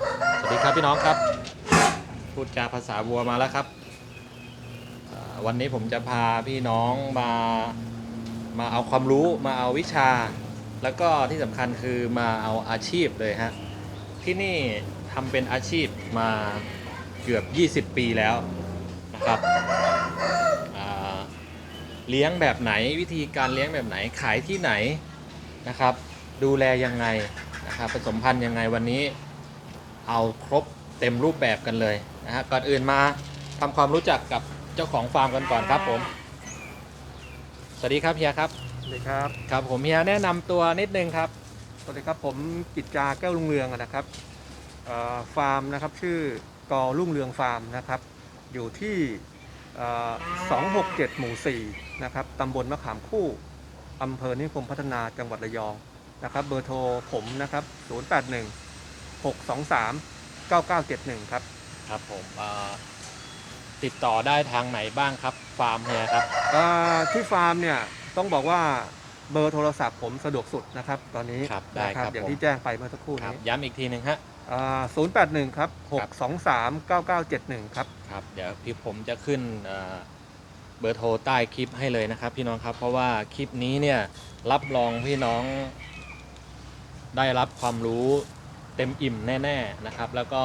สวัสดีครับพี่น้องครับ พูดจาภาษาวัวมาแล้วครับ วันนี้ผมจะพาพี่น้องมามาเอาความรู้มาเอาวิชา แล้วก็ที่สำคัญคือมาเอาอาชีพเลยฮะที่นี่ทำเป็นอาชีพมาเกือบ 20 ปีแล้วนะครับเลี้ยงแบบไหนวิธีการเลี้ยงแบบไหนขายที่ไหนนะครับ ดูแลยังไงนะครับผสมพันธุ์ยังไงวันนี้ เอาครบเต็มรูปแบบกันเลยนะฮะก่อนอื่นมาทำความรู้จักกับเจ้าของฟาร์มกันก่อนครับผม สวัสดีครับเฮียครับสวัสดีครับครับผมเฮียแนะนำตัวนิดนึงครับสวัสดีครับผมกิจจาแก้วรุ่งเรืองอะนะครับเอ่อฟาร์มนะครับชื่อกอรุ่งเรืองฟาร์มนะครับ อยู่ที่เอ่อ267 หมู่ 4 นะครับตำบลมะขามคู่อำเภอนิคมพัฒนาจังหวัดระยองนะครับ เบอร์โทรผมนะครับ 081 623 9971 ครับ ครับผมอ่าติดต่อได้ทางไหนบ้างครับ ฟาร์มเฮียครับอ่าที่ฟาร์มเนี่ยต้องบอกว่าเบอร์โทรศัพท์ผมสะดวกสุดนะครับ ตอนนี้ครับได้นะครับอย่างผม ที่แจ้งไปเมื่อสักครู่ครับ นี้ย้ำอีกทีหนึ่งฮะศูนย์แปดหนึ่งครับหครักบสองสามเก้าเก้าเจ็ดหนึ่งครับ ครับเดี๋ยวพี่ผมจะขึ้นเอ่อเบอร์โทรใต้คลิปให้เลยนะครับพี่น้องครับ เพราะว่าคลิปนี้เนี่ยรับรองพี่น้องได้รับความรู้ เต็มอิ่มแน่ๆนะครับ แล้วก็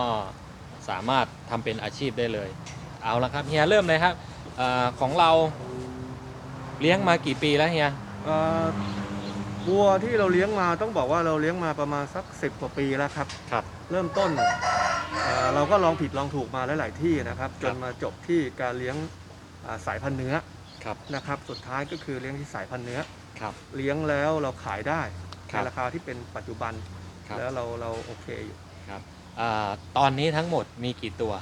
สามารถทำเป็นอาชีพได้เลย เอาละครับเฮียเริ่มเลยครับเออของเราเลี้ยงมากี่ปีแล้วเฮียเอ่อวัวที่เราเลี้ยงมาต้องบอกว่าเราเลี้ยงมาประมาณสักสิบกว่าปีแล้วครับ ครับ เริ่มต้นเอ่อเราก็ลองผิดลองถูกมาหลาย ๆ ที่นะครับ จนมาจบที่การเลี้ยงอ่าสายพันธุ์เนื้อครับนะครับ สุดท้ายก็คือเลี้ยงที่สายพันธุ์เนื้อ ครับ เลี้ยงแล้วเราขายได้ครัในบราคาที่เป็นปัจจุบัน ครับ แล้วเราเราโอเคอยู่ครับอ่าตอนนี้ทั้งหมดมีกี่ตัว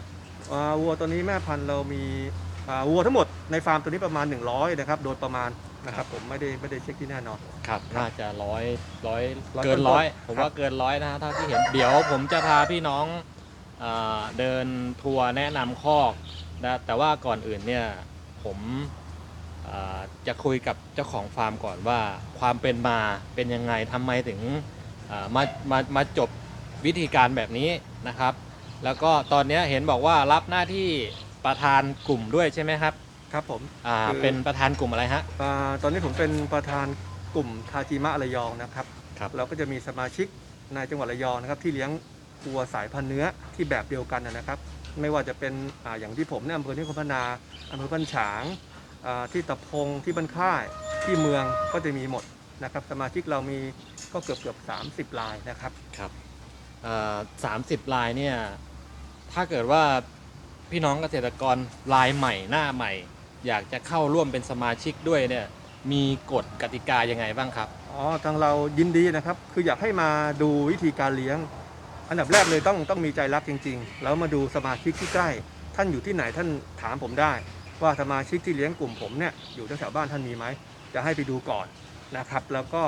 อ่าวัวตัวนี้แม่พันธุ์เรามีอ่าวัวทั้งหมดในฟาร์มตัวนี้ประมาณ 100นะครับโดยประมาณนะครับผมไม่ได้ไม่ได้เช็คที่แน่นอน ครับ น่าจะร้อยร้อยร้อยเกินต้นๆร้อยผมครับ ว่าเกินร้อยนะฮะเท่าที่เห็น เดี๋ยวผมจะพาพี่น้องอาเดินทัวร์แนะนำคอกนะแต่ว่าก่อนอื่นเนี่ยผมอ่าจะคุยกับเจ้าของฟาร์มก่อนว่า ความเป็นมาเป็นยังไงทำไมถึงอ่า มามามาจบวิธีการแบบนี้นะครับ แล้วก็ตอนเนี้ยเห็นบอกว่ารับหน้าที่ประธานกลุ่มด้วยใช่ไหมครับครับผมอ่าคือเป็นประธานกลุ่มอะไรฮะ อ่าตอนนี้ผมเป็นประธานกลุ่มทาจิมะระยองนะครับ ครับ เราก็จะมีสมาชิกในจังหวัดระยองนะครับ ที่เลี้ยงวัวสายพันธุ์เนื้อที่แบบเดียวกันนะนะครับ ไม่ว่าจะเป็นอาอย่างที่ผมเนี่ยอำเภอนิคมพัฒนาอำเภอบ้านฉางอ่าที่ตะพงที่บ้านค่ายที่เมืองก็จะมีหมดนะครับ สมาชิกเรามี ก็เกือบเกือบสารายนะครับครับสามสิบลายเนี่ยถ้าเกิดว่าพี่น้องเกษตรกรรายใหม่หน้าใหม่ อยากจะเข้าร่วมเป็นสมาชิกด้วยเนี่ยมีกฎกติกายังไงบ้างครับอ๋อทางเรายินดีนะครับ คืออยากให้มาดูวิธีการเลี้ยง อันดับแรกเลยต้องต้องมีใจรักจริง ๆ แล้วมาดูสมาชิกที่ใกล้ ท่านอยู่ที่ไหนท่านถามผมได้ ว่าสมาชิกที่เลี้ยงกลุ่มผมเนี่ยอยู่แถวๆบ้านท่านมีไหมจะให้ไปดูก่อนนะครับ แล้วก็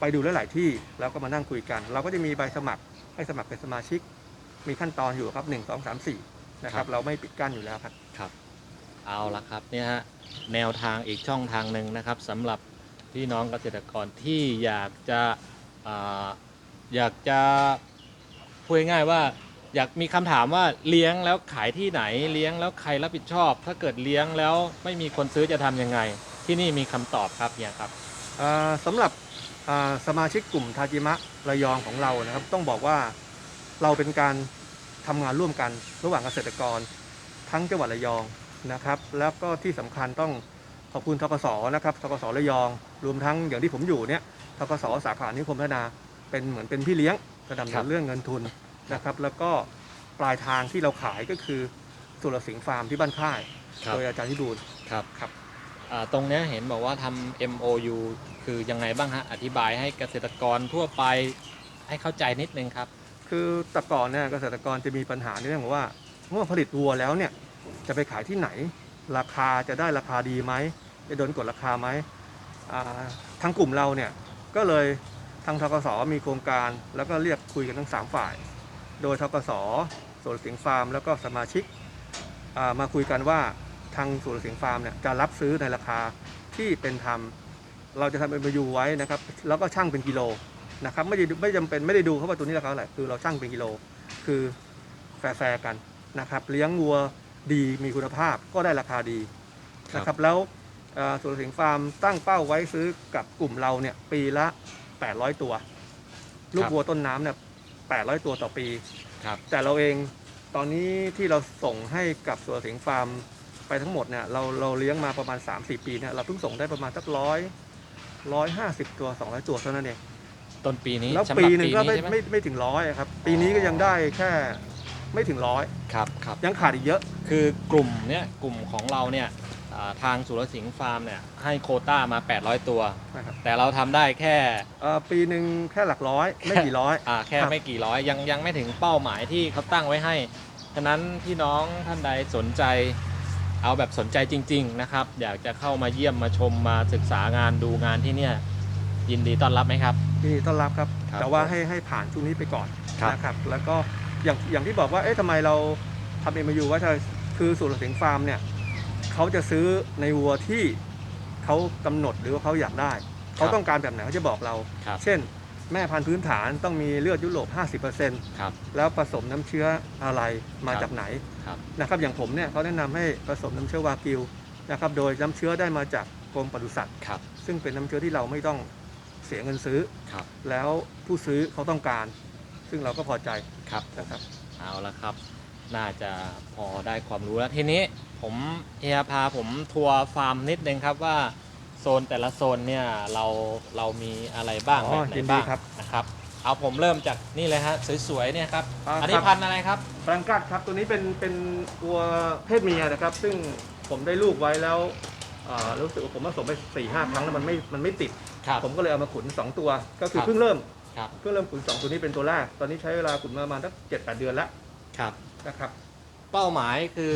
ไปดูหลายๆที่แล้วก็มานั่งคุยกัน เราก็จะมีใบสมัครให้สมัครเป็นสมาชิก มีขั้นตอนอยู่ครับ 1 2 3 4 นะคครัรับ บ เราไม่ปิดกั้นอยู่แล้วครับ ครับ เอาละครับเนี่ยฮะแนวทางอีกช่องทางหนึ่งนะครับสำหรับพี่น้องเกษตรกรที่อยากจะอาอยากจะพูดง่ายๆว่า อยากมีคำถามว่าเลี้ยงแล้วขายที่ไหนเลี้ยงแล้วใครรับผิดชอบ ถ้าเกิดเลี้ยงแล้วไม่มีคนซื้อจะทำยังไง ที่นี่มีคำตอบครับเนี่ยครับ อ่าสำหรับอ่า สมาชิกกลุ่มทาจิมะระยองของเรานะครับ ต้องบอกว่าเราเป็นการทำงานร่วมกันระหว่างเกษตรกร ทั้งจังหวัดระยองนะครับ แล้วก็ที่สำคัญต้องขอบคุณทกสนะครับทกสระยอง รวมทั้งอย่างที่ผมอยู่เนี่ยทกสสาขานิคมพัฒนาเป็นเหมือนเป็นพี่เลี้ยงระดับครับเรื่องเงินทุนนะครับ แล้วก็ปลายทางที่เราขายก็คือสุรสิงห์ฟาร์มที่บ้านค่ายครับโดยอาจารย์ที่บูลครับครับอ่าตรงเนี้ยเห็นบอกว่าทำ MOU คือยังไงบ้างฮะอธิบายให้เกษตรกรทั่วไปให้เข้าใจนิดนึงครับ คือแต่ก่อนเนี่ยเกษตรกรจะมีปัญหาในเรื่องของว่า เมื่อผลิตวัวแล้วเนี่ยจะไปขายที่ไหน ราคาจะได้ราคาดีไหมจะโดนกดราคาไหมทางกลุ่มเราเนี่ยก็เลยทางทกสมีโครงการแล้วก็เรียกคุยกันทั้ง 3 ฝ่าย โดยทกสส่วนเสียงฟาร์มแล้วก็สมาชิกมาคุยกันว่าทางส่วนเสียงฟาร์มเนี่ยจะรับซื้อในราคาที่เป็นธรรม เราจะทำเป็นประยูไว้นะครับแล้วก็ช่างเป็นกิโลนะครับไม่ได้ไม่จำเป็นไม่ได้ดูเขาว่าตัวนี้ราคาเท่าไหร่คือเราช่างเป็นกิโล คือแฟร์ๆกันนะครับเลี้ยงวัวดีมีคุณภาพก็ได้ราคาดีนะครับแล้วเอ่อสุรสิงห์ฟาร์มตั้งเป้าไว้ซื้อกับกลุ่มเราเนี่ยปีละ 800 ตัว ลูกวัวต้นน้ำเนี่ย800 ตัวต่อปี ครับ แต่เราเองตอนนี้ที่เราส่งให้กับสุรสิงห์ฟาร์มไปทั้งหมดเนี่ยเราเราเลี้ยงมาประมาณ 3-4 ปีเนี่ยเราเพิ่งส่งได้ประมาณสักร้อย ร้อยห้าสิบตัว200ตัวเท่านั้นเอง ต้นปีนี้แล้วสำหรับปีหนึ่งก็ไม่ใช่ห ไม่ไม่ถึงร้อยครับ ปีนี้ก็ยังได้แค่ไม่ถึงร้อย ครับครับยังขาดอีกเยอะ คือกลุ่มเนี้ยกลุ่มของเราเนี่ยอ่าทางสุรสิงห์ฟาร์มเนี่ยให้โควต้ามา 800 ตัว นะครับ แต่เราทำได้แค่เอ่อปีหนึ่งแค่หลักร้อย ไม่กี่ร้อย อ่าแค่ครับ ไม่กี่ร้อยยังยังไม่ถึงเป้าหมายที่เขาตั้งไว้ให้ฉะนั้นพี่น้องท่านใดสนใจ เอาแบบสนใจจริง ๆ นะครับ อยากจะเข้ามาเยี่ยมมาชมมาศึกษางานดูงานที่เนี่ยยินดีต้อนรับไหมครับ ยินดีต้อนรับครับ ครับแต่ว่าให้ให้ผ่านช่วงนี้ไปก่อนครับ นะครับ แล้วก็อย่างอย่างที่บอกว่า เอ๊ะทำไมเราทำเอ็มยูว่าคือสูตรสิงห์ฟาร์มเนี่ยเขาจะซื้อในวัวที่เขากำหนดหรือว่าเขาอยากได้ เขาต้องการแบบไหนเขาจะบอกเรา ครับ เช่น แม่พันธุ์พื้นฐานต้องมีเลือดยุโรป 50%ครับ แล้วผสมน้ำเชื้ออะไรมาครับ จากไหน ครับนะครับอย่างผมเนี่ยเขาแนะนำให้ผสมน้ำเชื้อวากิวนะครับโดยน้ำเชื้อได้มาจากกรมปศุสัตว์ ครับซึ่งเป็นน้ำเชื้อที่เราไม่ต้องเสียเงินซื้อ ครับแล้วผู้ซื้อเขาต้องการ ซึ่งเราก็พอใจครับ นะครับ เอาละครับ น่าจะพอได้ความรู้แล้วทีนี้ผมเฮียพาผมทัวร์ฟาร์มนิดนึงครับว่าโซนแต่ละโซนเนี่ยเราเรามีอะไรบ้างอ๋แบอบไหนยินดีบ้างครับ นะครับ เอาผมเริ่มจากนี่เลยฮะสวยๆเนี่ยครับอ่าอันนี้ครับ พันธุ์อะไรครับ แฟรงกัสครับตัวนี้เป็นเป็นตัวเพศเมียนะครับ ซึ่งผมได้ลูกไว้แล้วอ่ารู้สึกว่าผมผสมไป4ี่ห้าครั้งแล้วมันไม่มันไม่ติด ครับ ผมก็เลยเอามาขุน 2 ตัว ก็คือครับ เพิ่งเริ่มครับเพิ่งเริ่มขุน 2 ตัวนี้เป็นตัวแรก ตอนนี้ใช้เวลาขุนมาประมาณสักเจ็ดแปดเดือนแล้วครับ นะครับ เป้าหมายคือ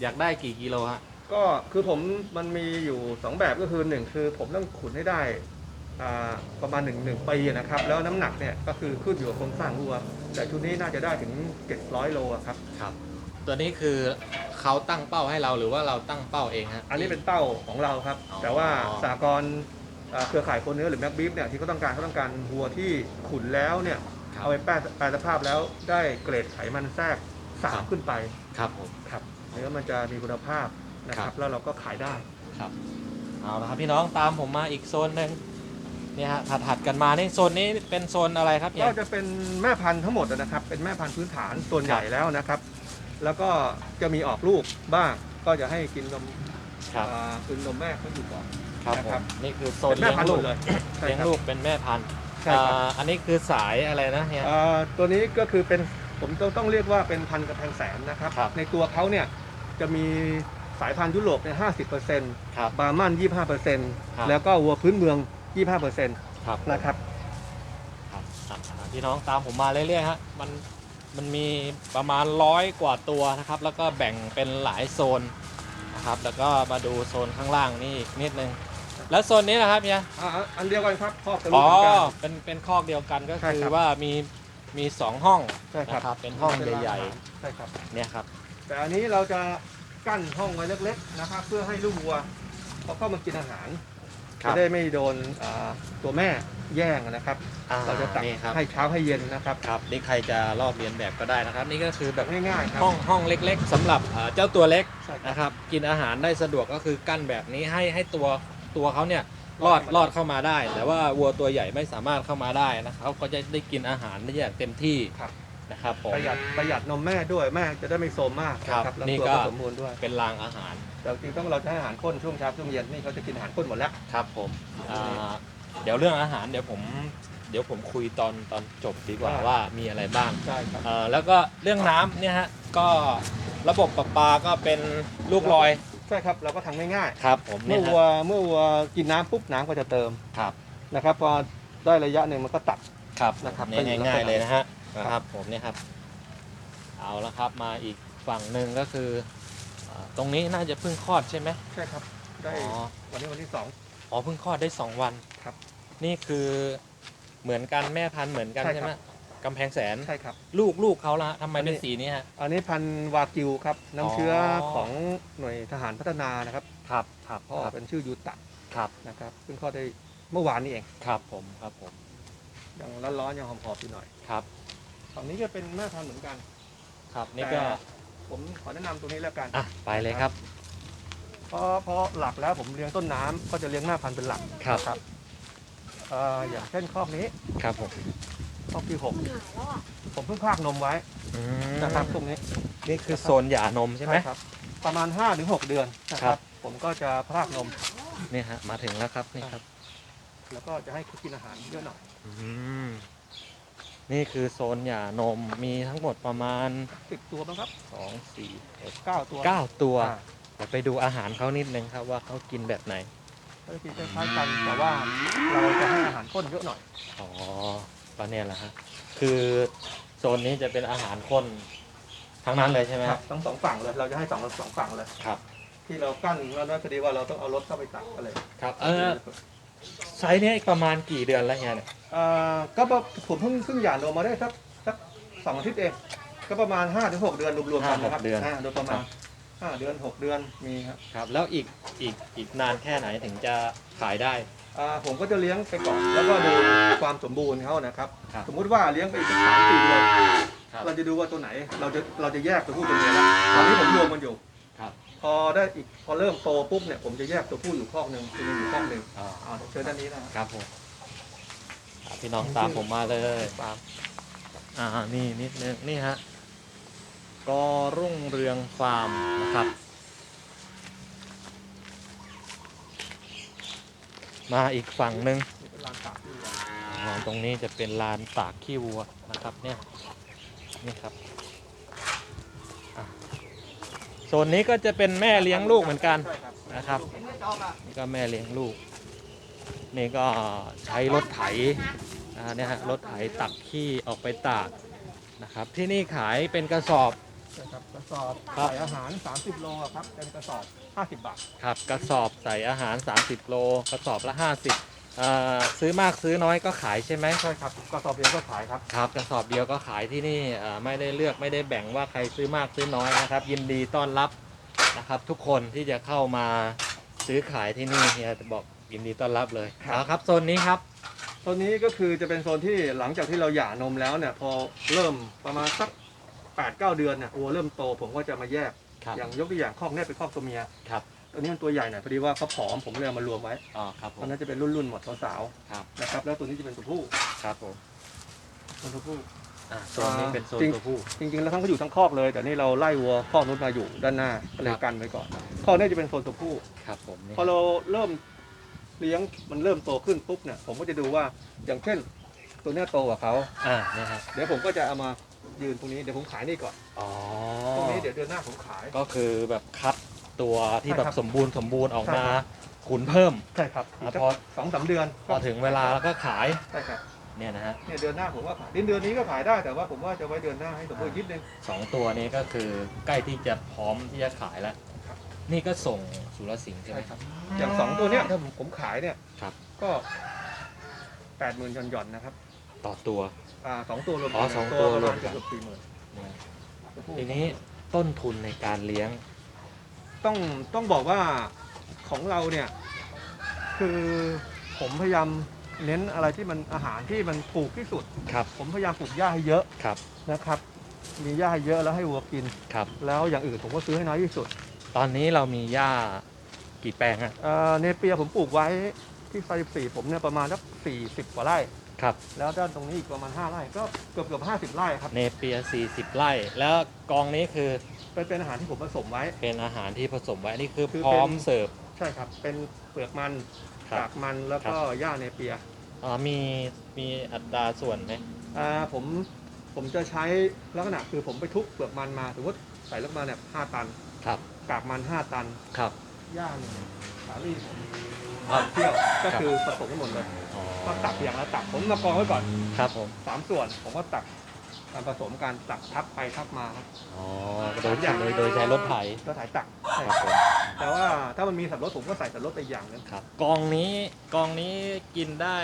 อยากได้กี่กิโลฮะ ก็คือผมมันมีอยู่ 2 แบบก็คือ 1 คือผมต้องขุนให้ได้อ่า ประมาณ1นึ่งปีนะครับแล้วน้ำหนักเนี่ยก็คือขึ้นอยู่กับโครงสร้างวัว แต่ชุดนี้น่าจะได้ถึง 700 โลอะครับครับ ตัวนี้คือเขาตั้งเป้าให้เราหรือว่าเราตั้งเป้าเองฮะอันนี้เป็นเป้าของเราครับอ๋อแต่ว่าสากลอ่าเครือข่ายคนเนื้อหรือแม็กบีฟเนี่ยที่เขาต้องการเขาต้องการวัวที่ขุนแล้วเนี่ยครับเอาไปแปรแปรสภาพแล้วได้เกรดไขมันแทรกสาครัมบขึ้นไปครับผมครับเนื้อมันจะมีคุณภาพนะคครัรับบแล้วเราก็ขายได้ครับเอาละครับพี่น้องตามผมมาอีกโซนหนึ่ง เนี่ยฮะถัดถัดกันมานี่โซนนี้เป็นโซนอะไรครับเฮีก็ยจะเป็นแม่พันธุ์ทั้งหมดนะครับ เป็นแม่พันธุ์พื้นฐานส่วนใหญ่แล้วนะครับ แล้วก็จะมีออกลูกบ้างก็จะให้กินนมครับ อ่ากินนมแม่เขาอยู่ก่อน ครับนะผครับมนี่คือโซเป็นนแม่เลี้ยงพันธุ์หลูมกดเลยใช่เลี้ยงครับลูกเป็นแม่พันธุ์ใช่ครับอ่าอันนี้คือสายอะไรนะเฮียอ่าตัวนี้ก็คือเป็นผมต้องต้องเรียกว่าเป็นพันธุ์กระแพงแสนนะครับ ครับ ในตัวเขาเนี่ยจะมีสายพันธุ์ยุโรปเนี่ยห้าสิบเปอร์เซ็นต์ ครับ บาร์มันยี่ห้าเปอร์เซ็นต์ครับ แล้วก็วัวพื้นเมือง ยี่ห้าเปอร์เซ็นต์ครับนะครับครับอะพี่น้องตามผมมาเรื่อยๆฮะมันมันมีประมาณร้อยกว่าตัวนะครับ แล้วก็แบ่งเป็นหลายโซนนะครับ แล้วก็มาดูโซนข้างล่างนี่อีกนิดนึง แล้วโซนนี้นะครับเฮียอ่าอันเดียวกันครับครอบกันอ๋ลูอกเหมือนกัน เป็นเป็นคอกเดียวกันก็ใช่คือครับว่ามีมีสองห้องใช่ครับ นะครับเป็นห้องใหญ่ใช่ครับ ๆเนี่ยครับ แต่อันนี้เราจะกั้นห้องไว้เล็กๆนะครับ เพื่อให้ลูกวัวเขาเข้ามากินอาหารครับ จะได้ไม่โดนอ่าตัวแม่แย่งนะครับอ่เราจะตักนี่ครับให้เช้าให้เย็นนะครับครับนี่ใครจะลอกเรียนแบบก็ได้นะครับ นี่ก็คือแบบง่ายๆครับห้องห้องเล็ก ๆสำหรับอ่าเจ้าตัวเล็กใช่ครับนะครับ กินอาหารได้สะดวกก็คือกั้นแบบนี้ให้ให้ตัวตัวเขาเนี่ยรรออดดรอดเข้ามาได้ แต่ว่าวัวตัวใหญ่ไม่สามารถเข้ามาได้นะครับก็จะได้กินอาหารได้อย่างเต็มที่ครับนะครับผมประหยัดประหยัดนมแม่ด้วยแม่จะได้ไม่โซมมากครับนะแล้วนี่ตัวก็ก็สมบูรณ์ด้วยเป็นรางอาหาร แต่จริงๆต้องเราจะให้อาหารข้นช่วงเช้าช่วงเย็นนี่เขาจะกินอาหารข้นหมดแล้ว ครับผมอ่าเดี๋ยวเรื่องอาหารเดี๋ยวผม เดี๋ยวผมคุยตอนตอนจบดีกว่าได้ ว่ามีอะไรบ้างใช่ครับ เอ่อแล้วก็เรื่องน้ำเนี่ยฮะก็ระบบประปาก็เป็นลูกลอยใช่ครับเราก็ทำง่ายครับ ผมๆ เนี่เมื่ยอฮะวัวเมื่อวัวกินน้ำปุ๊บน้ำก็จะเติมครับนะครับพอได้ระยะหนึ่งมันก็ตัด ครับนะครับเนี่ยก็อยู่ง่ายลักษณะๆเลยนะฮะนะคครัรับบผมเนี่ยครับ เอาละครับมาอีกฝั่งหนึ่งก็คืออ่า ตรงนี้น่าจะเพิ่งคลอดใช่ไหมใช่ครับ ได้อ๋อวันนี้วันที่สอง อ๋อเพิ่งคลอดได้สองวันครับนี่คือเหมือนกันแม่พันธุ์เหมือนกันใช่ใช่ครับไหมกำแพงแสนใช่ครับ ลูกลูกเขาละทำไมอันนี้ เป็นสีนี้ฮะ อันนี้พันธุ์วากิวครับน้ำเชื้อออ ของหน่วยทหารพัฒนานะครับครับครับพ่อเป็นชื่อยูตะครับนะครับซึ่งข้อได้เมื่อวานนี้เองครับผมครับผมยังร้อนๆยังหอมๆอยู่หน่อยครับ ฝั่งนี้ก็เป็นแม่พันธุ์เหมือนกัน ครับนี่ก็แต่ ผมขอแนะนำตัวนี้แล้วกันอะไปเลยครับเพราะเพราะหลักแล้วผมเลี้ยงต้นน้ำก็จะเลี้ยงแม่พันธุ์เป็นหลักครับครับเอ่ออย่างเช่นคอกนี้ครับผมคอกที่หกผมเพิ่งพากนมไว้อืมนะครับตรงนี้ นี่คือโซนหย่านมใช่ไหม ครับประมาณ5ถึง6เดือนนะคครัรับ บ ผมก็จะพากนมนี่ฮะมาถึงแล้วครับนี่ครับ แล้วก็จะให้เขากินอาหารเยอะหน่อยอืม นี่คือโซนหย่านมมีทั้งหมดประมาณ สิบตัวบ้างครับ2 4 6เก้าตัว9 ตัว อ่าเดี๋ยวไปดูอาหารเขานิดนึงครับว่าเขากินแบบไหน ก็จะกินคล้ายๆกันแต่ว่าเราจะให้อาหารข้นเยอะหน่อย อ๋อก็เนี่ยแหละฮะ คือโซนนี้จะเป็นอาหารข้นทั้งนั้นเลยใช่ไหมคครัรับบทั้งสองฝั่งเลย เราจะให้สองสองฝั่งเลย ครับ ที่เรากั้นแล้วนะพอดีว่าเราต้องเอารถเข้าไปตักก็เลยครับ เออ ไซส์เนี้ยประมาณกี่เดือนแล้วเนี่ยเอ่อก็ประผมเพิ่งเพิ่งหย่านมมาได้สักสักสองอาทิตย์เองก็ประมาณ5ถึง6เดือนรวมๆกันนะครับห้าหกเดือนาโดยประมาณห้าเดือนหกเดือนมีครับครับ แล้วอีกอีกอีกนานแค่ไหนถึงจะขายได้ อ่าผมก็จะเลี้ยงไปก่อนแล้วก็ดูความสมบูรณ์เขานะครับ ครับสมมุติว่าเลี้ยงไปอีกสักสามสี่เดือนครับ เราจะดูว่าตัวไหนเราจะเราจะแยกตัวผู้ตัวเมียแล้วตอนนี้ผมรวมมันอยู่ครับ พอได้อีกพอเริ่มโตปุ๊บเนี่ยผมจะแยกตัวผู้อยู่คอกหนึ่งตัวเมียอยู่คอกหนึ่งอ่าอ่าเชิญด้านนี้นะครับ ครับผมอะพี่น้องตามผมมาเลยตามอ่านี่นิดนึงนี่ฮะก็รุ่งเรืองฟาร์มนะครับ มาอีกฝั่งหนึ่ง นี่เป็นลานตากที่วัวอ่าตรงนี้จะเป็นลานตากขี้วัวนะครับเนี่ยนี่ครับอะ โซนนี้ก็จะเป็นแม่เลี้ยงลูกเหมือนกันใช่ครับนะครับนี่ก็แม่เลี้ยงลูก นี่ก็ใช้รถไถอ่าเนี่ยฮะรถไถตักขี้ออกไปตากนะครับ ที่นี่ขายเป็นกระสอบใช่ครับกระสอบครับใส่อาหาร 30 โลอะครับเป็นกระสอบ 50 บาทครับกระสอบใส่อาหาร 30 โล กระสอบละ 50อ่า ซื้อมากซื้อน้อยก็ขายใช่ไหมใช่ครับกระสอบเดียวก็ขายครับครับกระสอบเดียวก็ขายที่นี่อ่าไม่ได้เลือกไม่ได้แบ่งว่าใครซื้อมากซื้อน้อยนะครับ ยินดีต้อนรับนะครับทุกคนที่จะเข้ามาซื้อขายที่นี่เฮียจะบอกยินดีต้อนรับเลยครับเอาครับโซนนี้ครับโซนนี้ก็คือจะเป็นโซนที่หลังจากที่เราหย่านมแล้วเนี่ยพอเริ่มประมาณสัก8 9เดือนเนี่ยวัวเริ่มโตผมก็จะมาแยกครับอย่างยกตัวอย่างคอกเนี่ยเป็นคอกตัวเมียครับ ตัวนี้มันตัวใหญ่หน่อยพอดีว่าเขาผอมผมเลยเอามารวมไว้อ๋อครับผตอนมนั้นจะเป็นรุ่นรุ่นๆหมดสาวครับๆนะครับ แล้วตัวนี้จะเป็นตัวผู้ครับผมเป็นตัวผู้ อ่าโซนนี้เป็นโซนจริง ตัวผู้ จริงๆแล้วทั้งก็อยู่ทั้งคอกเลย แต่นี่เราไล่วัวคอกนู้นมาอยู่ด้านหน้าก็เลยครับ กันไว้ก่อนคอกเนี้จะเป็นโซนตัวผู้ ครับผมนี่พอเราเริ่มเลี้ยงมันเริ่มโตขึ้นปุ๊บเนี่ยผมก็จะดูว่าอย่างเช่น ตัวเนี้ยโตกว่าเขาอ่าเนี่ยฮะเดี๋ยวผมก็จะเอามายืนตรงนี้เดี๋ยวผมขายนี่ก่อนอ๋อตรงนี้เดี๋ยวเดือนหน้าผมขายก็คือแบบคัด ตัวที่ใช่แบบครับสมบูรณ์สมบูรณ์ออกมาใช่ครับขุนเพิ่ม ใช่ครับอีกอะสักพอ สองสามเดือนพอถึงเวลาแล้วก็ขายใช่ครับเนี่ยนะฮะเนี่ยเดือนหน้าผมว่าขายเดือนเดือนนี้ก็ขายได้แต่ว่าผมว่าจะไว้เดือนหน้าให้สมบูรณ์นิดนึง สองตัวนี้ก็คือใกล้ที่จะพร้อมที่จะขายแล้ว ครับ นี่ก็ส่งสุรสิงห์ใช่ไหม ใช่ครับ อย่างสองตัวเนี้ยถ้าผมผมขายเนี่ยครับ ก็แปดหมื่นหย่อนๆนะครับต่อตัว อ่าสองตัวรวมอ๋อสองตัวประรวมามณกัน เกือบสี่หมื่นนะทีนี้ต้นทุนในการเลี้ยง ต้องต้องบอกว่าของเราเนี่ย คือผมพยายามเน้นอะไรที่มันอาหารที่มันถูกที่สุด ครับ ผมพยายามปลูกหญ้าให้เยอะครับ นะครับ มีหญ้าให้เยอะแล้วให้วัวกิน ครับ แล้วอย่างอื่นผมก็ซื้อให้น้อยที่สุดตอนนี้เรามีหญ้ากี่แปลงฮะ เอ่อเนเปียผมปลูกไว้ที่ไฟสี่ผมเนี่ยประมาณสักสี่สิบกว่าไร่ ครับ แล้วด้านตรงนี้อีกประมาณห้าไร่ก็เกือบเกือบห้าสิบไร่ครับ เนเปีย40 ไร่ แล้วกองนี้คือ เป็นเป็นอาหารที่ผมผสมไว้ เป็นอาหารที่ผสมไว้นี่คือคือพร้อมเป็นเสิร์ฟ ใช่ครับ เป็นเปลือกมันครับ กากมันแล้วก็หญ้าเนเปียอ๋อมีมีอัตราส่วนไหมอ่าผมผมจะใช้ลักษณะคือผมไปทุบเปลือกมันมาสมมติใส่ลูกมาเนี่ยห้าตัน ครับกากมันห้าตันครับหญ้าเนี่ยสาลี่ผมครับเที่ยวก็คือผสมกันหมดเลยอ๋อก็ตักอย่างละตักผมมากองไว้ก่อนครับผมสามส่วน ผมก็ตัก การผสมกันตักทับไปทับมาครับอ๋อโดยโดยโดยใช้รถไถแล้วถ่ายตักคใช่รับผมแต่ว่าถ้ามันมีสับปะรดผมก็ใส่สับปะรดไปอีกอย่างหนึงครับกองนี้กองนี้กินได้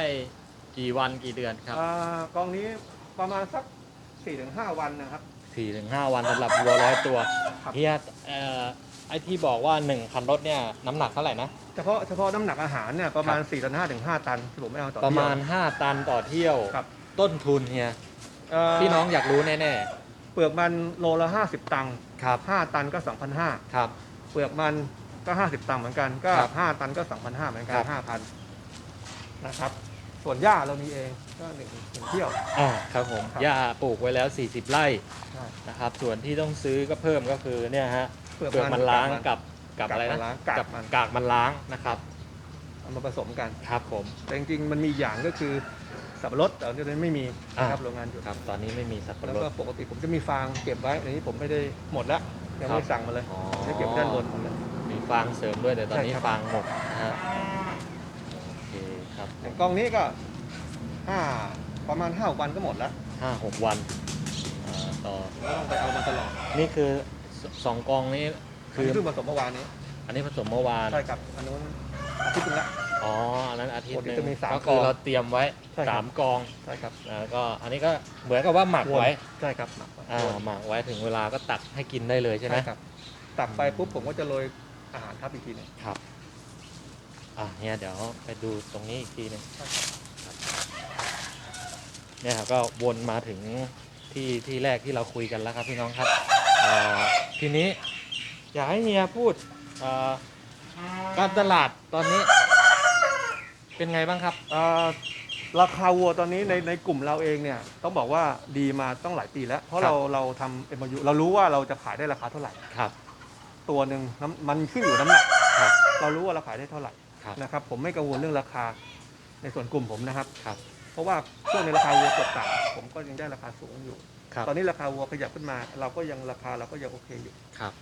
กี่วันกี่เดือนครับอ่ากองนี้ประมาณสัก4-5ถึงวันนะครับ สี่ถึงห้าวันสำหรับวัวร้อยตัวครับ เฮียเอ่อไอที่บอกว่าหนึ่งคันรถเนี่ยน้ำหนักเท่าไหร่นะ เฉพาะเฉพาะน้ำหนักอาหารเนี่ยประมาณ4ตัน5ถึง5ตันที่ผมไม่เอาต่อประมาณ เที่ยว5 ตันต่อเที่ยว ครับต้นทุนเฮีย เอ่อพี่น้องอยากรู้แน่เปลือกมันโลละ 50 ตังค์ๆ ครับ 5ตันก็ 2,500ครับ เปลือกมันก็ 50 ตังค์เหมือนกัน ก็ ครับ5 ตันก็ 2,500เหมือนกัครันบ5,000นะครับ ส่วนหญ้าเรามีเองก็หนึ่งหนึ่งเที่ยว อ่าครับผมครับ หญ้าปลูกไว้แล้ว 40 ไร่ใช่นะครับ ส่วนที่ต้องซื้อก็เพิ่มก็คือเนี่ยฮะเปลือกมันล้างกับกับอะไรนะกากมัน กากมันล้างนะครับ เอามาผสมกัน ครับผม แต่จริงๆ มันมีอย่างก็คือ สับปะรดแต่ตอนนี้ไม่มีนะครับอ่าโรงงานหยุดครับ ตอนนี้ไม่มีสับปะแล้วรก็ด ปกติผมจะมีฟางเก็บไว้อันนี้ผมไม่ได้หมดแล้วยังไม่ได้สั่งมาเลยอ๋อจะเก็บไว้ด้านบนหมดเลยมีฟางเสริมด้วยแต่ตอนนี้ใช่ครับ ฟางหมดนะฮะโอเคครับอย่างกล้องนี้ก็ห้าประมาณห้าวันก็หมดแล้วห้าหกวันอ่าต่อไม่ต้องไปเอามาตลอดนี่คือสสองกองนี้คืคืออเพิ่งผสมเมื่อวานนี้อันนี้ผสมเมื่อวานใช่ครับอันนู้นอาทิตย์หนึงละ อ๋ออันนั้นอาทิตย์หนึงปกติจะมีสามก็คือกองเราเตรียมไว้ใช่ครับ สามกองใช่ครับแล้วก็อันนี้ก็เหมือนกับว่าหมักไว้ใช่ครับหมักไว้อ่าหมักไว้ถึงเวลาก็ตักให้กินได้เลยใช่ไหม ครับตักไปปุ๊บผมก็จะโรยอาหารทับอีกทีหนึง ครับ อะเนี่ยเดี๋ยวไปดูตรงนี้อีกทีหนึงใช่ครับ เนี่ยครับก็วนมาถึงที่ที่แรกที่เราคุยกันแล้วครับพี่น้องครับอ่าทีนี้อยากให้เฮียพูดอ่าการตลาดตอนนี้ เป็นไงบ้างครับอ่าราคาวัวตอนนี้ในในกลุ่มเราเองเนี่ยต้องบอกว่าดีมาต้องหลายปีแล้ว เพราะครับเราเราทำเอ็มยูเรารู้ว่าเราจะขายได้ราคาเท่าไหร่ ครับ ตัวหนึ่งน้ำมันขึ้นอยู่น้ำหนักครับ เรารู้ว่าเราขายได้เท่าไหร่ครับ นะครับผมไม่กังวลเรื่องราคาในส่วนกลุ่มผมนะครับ ครับ เพราะว่าช่วงในราคาวัวตกต่ำผมก็ยังได้ราคาสูงอยู่ ครับ ตอนนี้ราคาวัวขยับขึ้นมา เราก็ยังราคาเราก็ยังโอเคอยู่ ครับ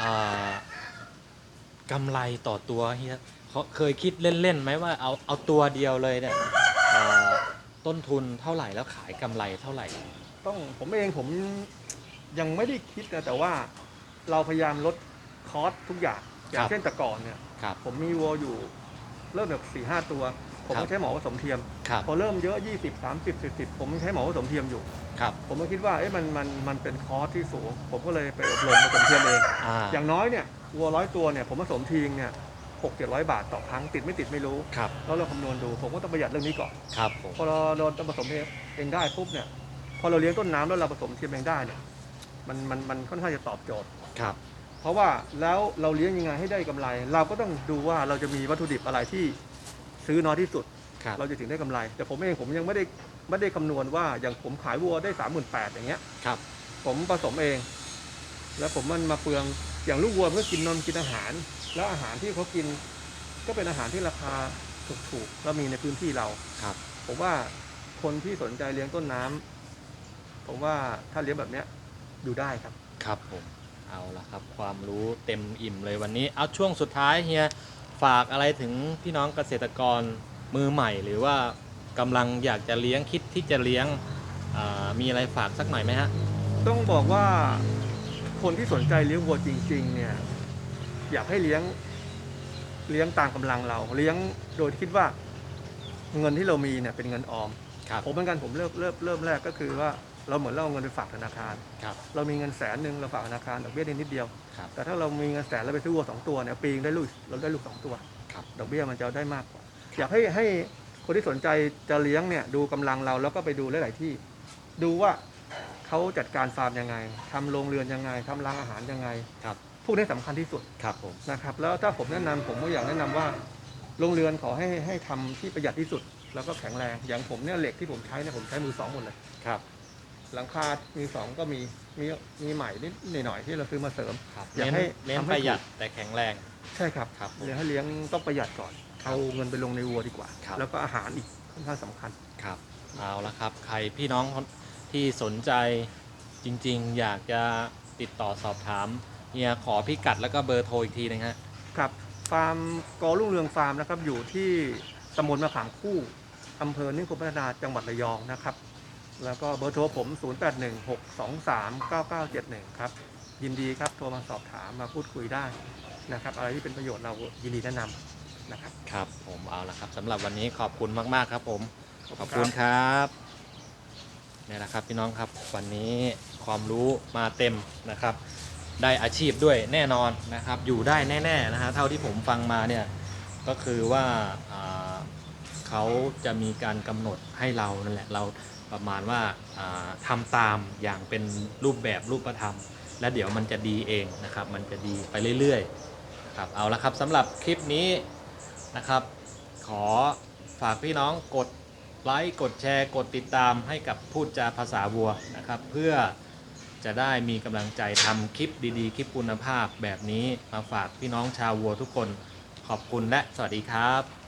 อ่า กำไรต่อตัวเฮียเขาเคยคิดเล่นๆไหมว่าเอาเอาตัวเดียวเลยเนี่ยอ่าต้นทุนเท่าไหร่แล้วขายกำไรเท่าไหร่ ต้องผมเองผมยังไม่ได้คิดนะแต่ว่าเราพยายามลดคอสทุกอย่างอย่าครังบเช่นแต่ก่อนเนี่ยครับผมมีวัวอยู่เริ่มแบบสี่ห้าตัว ผมครัก็บใช้หมอผสมเทียมครับพอเริ่มเยอะ20 30 40ผมใช้หมอผสมเทียมอยู่ครับผมก็คิดว่าเอ๊ะมันมันมันเป็นคอสที่สูง ผมก็เลยไปอบรมผสมเทียมเองอ่าอย่างน้อยเนี่ย วัวร้อยตัวเนี่ยผมผสมทีงเนี่ยหกเจ็ดร้อยบาทต่อครั้งติดไม่ติดไม่รู้ ครับ แล้วเราคำนวณดูผมก็ต้องประหยัดเรื่องนี้ก่อน ครับผมพอเราเราผสมเองได้ปุ๊บเนี่ยพอเราเลี้ยงต้นน้ำแล้วเราผสมเทียมเองได้เนี่ยมันมันมันค่อนข้างจะตอบโจทย์ ครับ เพราะว่าแล้วเราเลี้ยงยังไงให้ได้กำไร เราก็ต้องดูว่าเราจะมีวัตถุดิบอะไรที่ซื้อน้อยที่สุดครับเราจะถึงได้กำไร แต่ผมเองผมยังไม่ได้ไม่ได้คำนวณว่าอย่างผมขายวัวได้สามหมื่นแปดอย่างเงี้ยครับ ผมผสมเอง แล้วผมมันมาเปลือง อย่างลูกวัวมันก็กินนมกินอาหาร แล้วอาหารที่เขากิน ก็เป็นอาหารที่ราคาถูกๆแล้วมีในพื้นที่เรา ครับ ผมว่าคนที่สนใจเลี้ยงต้นน้ำผมว่าถ้าเลี้ยงแบบเนี้ยอยู่ได้ครับ ครับผมเอาละครับ ความรู้เต็มอิ่มเลยวันนี้ เอาช่วงสุดท้ายเฮียฝากอะไรถึงพี่น้องเกษตรกรมือใหม่ หรือว่ากำลังอยากจะเลี้ยงคิดที่จะเลี้ยงอ่ามีอะไรฝากสักหน่อยไหมฮะ ต้องบอกว่า คนที่สนใจเลี้ยงวัวจริง ๆ เนี่ย อยากให้เลี้ยงเลี้ยงตามกำลังเรา เลี้ยงโดยที่คิดว่าเงินที่เรามีเนี่ยเป็นเงินออมครับผมเหมือนกันผมเริ่มเริ่มเริ่มแรกก็คือว่าเราเหมือนเราเอาเงินไปฝากธนาคารครับเรามีเงินแสนหนึ่งเราฝากธนาคารดอกเบี้ยนิดเดียวครับแต่ถ้าเรามีเงินแสนเราไปซื้อวัวสองตัวเนี่ยปีนึงได้ลูกเราได้ลูกสองตัวครับดอกเบี้ยมันจะได้มากกว่า อยากให้ให้คนที่สนใจจะเลี้ยงเนี่ยดูกำลังเราแล้วก็ไปดูหลาย ๆ ที่ ดูว่า เขาจัดการฟาร์มยังไงทำโรงเรือนยังไงทำร้านอาหารยังไงครับพวกนี้สำคัญที่สุดครับผมนะครับแล้วถ้าผมแนะนำผมก็อยากแนะนำว่าโรงเรือนขอให้ให้ทำที่ประหยัดที่สุด แล้วก็แข็งแรงอย่างผมเนี่ยเหล็กที่ผมใช้เนี่ยผมใช้มือสองหมดเลยครับหลังคามือสองก็มี มี มีใหม่นิดหน่อยๆที่เราซื้อมาเสริมครับอยากเน้นให้เน้นทำให้ประหยัดแต่แข็งแรง ใช่ครับครับผมเลี้ยงให้เลี้ยงต้องประหยัดก่อนครับเอาเงินไปลงในวัวดีกว่าครับแล้วก็อาหารอีกค่อนข้างสำคัญ ครับ เอาละครับ ใครพี่น้อง ที่สนใจจริงๆ อยากจะติดต่อสอบถามเฮียขอพิกัดแล้วก็เบอร์โทรอีกทีนึงฮะ ครับฟาร์มกอรุ่งเรืองฟาร์มนะครับอยู่ที่ตำบลมะขามคู่อำเภอนิคมพัฒนาจังหวัดระยองนะครับ แล้วก็เบอร์โทรผม 0816239971 ครับ ยินดีครับโทรมาสอบถามมาพูดคุยได้นะครับ อะไรที่เป็นประโยชน์เรายินดีแนะนำนะครับ ครับ ผมเอาละครับสำหรับวันนี้ขอบคุณมาก ๆ ครับผม ขอบขอบคุณครับคุณครับ นี่แหละครับพี่น้องครับวันนี้ความรู้มาเต็มนะครับ ได้อาชีพด้วยแน่นอนนะครับ อยู่ได้แน่ๆนะฮะเท่าที่ผมฟังมาเนี่ยก็คือว่าเขาจะมีการกำหนดให้เรานั่นแหละเราประมาณว่าอ่าทำตามอย่างเป็นรูปแบบรูปธรรม และเดี๋ยวมันจะดีเองนะครับ มันจะดีไปเรื่อยๆครับเอาละครับสำหรับคลิปนี้นะครับ ขอฝากพี่น้องกด ไลค์กดแชร์กดติดตามให้กับพูดจาภาษาวัวนะครับ เพื่อจะได้มีกำลังใจทำคลิปดีๆ คลิปคุณภาพแบบนี้มาฝากพี่น้องชาววัวทุกคนขอบคุณและสวัสดีครับ